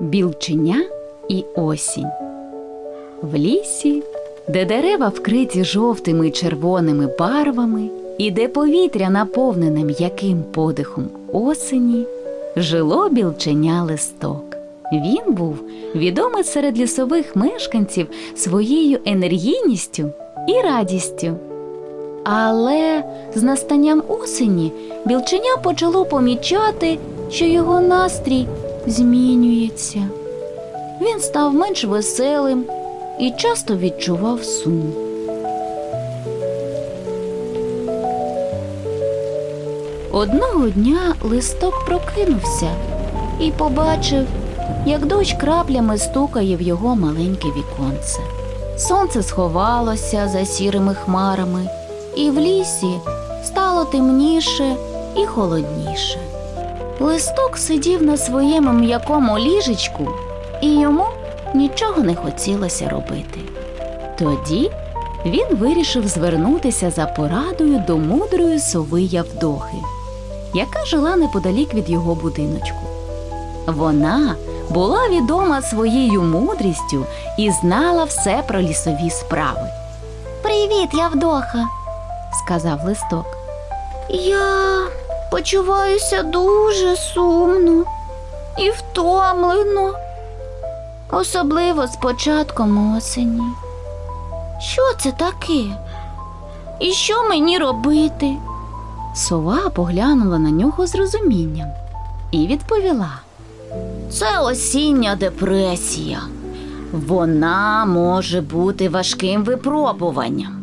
Білченя і осінь. В лісі, де дерева вкриті жовтими й червоними барвами, і де повітря наповнене м'яким подихом осені, жило білченя листок. Він був відомий серед лісових мешканців своєю енергійністю і радістю. Але з настанням осені білченя почало помічати, що його настрій змінюється. Він став менш веселим і часто відчував сум. Одного дня листок прокинувся і побачив, як дощ краплями стукає в його маленьке віконце. Сонце сховалося за сірими хмарами, і в лісі стало темніше і холодніше. Листок сидів на своєму м'якому ліжечку, і йому нічого не хотілося робити. Тоді він вирішив звернутися за порадою до мудрої сови Явдохи, яка жила неподалік від його будиночку. Вона була відома своєю мудрістю і знала все про лісові справи. Привіт, Явдоха, сказав листок. Я почуваюся дуже сумно і втомлено, особливо з початком осені. Що це таке? І що мені робити? Сова поглянула на нього з розумінням і відповіла: Це осіння депресія. Вона може бути важким випробуванням.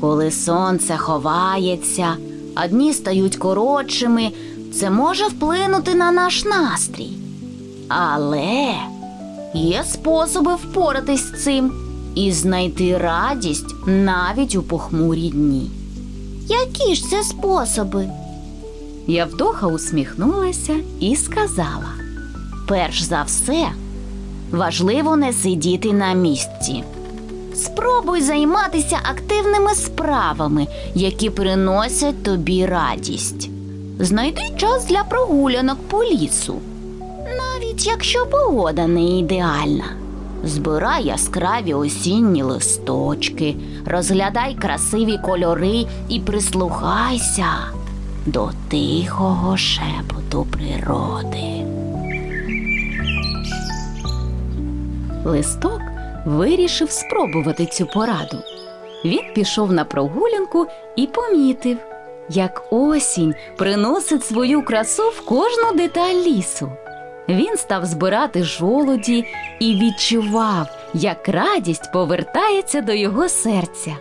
Коли сонце ховається, а дні стають коротшими, це може вплинути на наш настрій. Але є способи впоратись з цим і знайти радість навіть у похмурі дні. Які ж це способи? Явдоха усміхнулася і сказала: Перш за все, важливо не сидіти на місці. Спробуй займатися активними справами, які приносять тобі радість. Знайди час для прогулянок по лісу, навіть якщо погода не ідеальна. Збирай яскраві осінні листочки, розглядай красиві кольори і прислухайся до тихого шепоту природи. Листок вирішив спробувати цю пораду. Він пішов на прогулянку і помітив, як осінь приносить свою красу в кожну деталь лісу. Він став збирати жолуді і відчував, як радість повертається до його серця.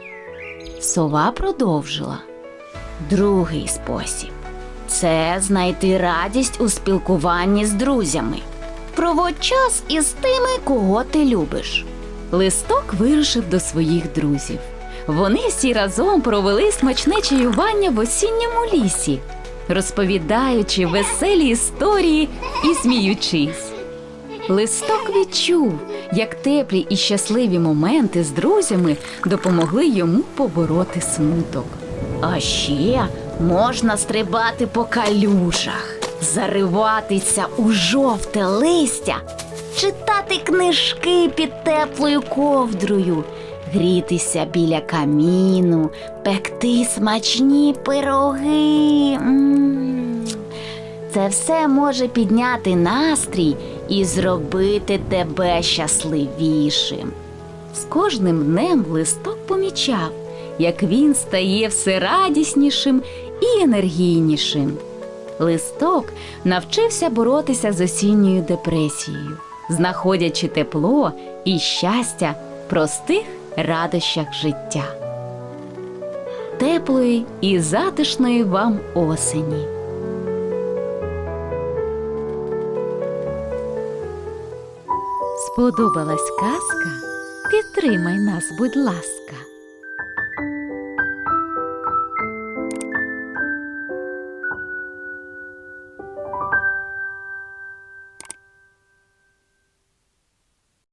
Сова продовжила. Другий спосіб це знайти радість у спілкуванні з друзями. Проводь час із тими, кого ти любиш. Листок вирушив до своїх друзів. Вони всі разом провели смачне чаювання в осінньому лісі, розповідаючи веселі історії і сміючись. Листок відчув, як теплі і щасливі моменти з друзями допомогли йому побороти смуток. А ще можна стрибати по калюжах, зариватися у жовте листя, читати книжки під теплою ковдрою, грітися біля каміну, пекти смачні пироги. Це все може підняти настрій і зробити тебе щасливішим. З кожним днем листок помічав, як він стає все радіснішим і енергійнішим. Листок навчився боротися з осінньою депресією, знаходячи тепло і щастя в простих радощах життя. Теплої і затишної вам осені! Сподобалась казка? Підтримай нас, будь ласка.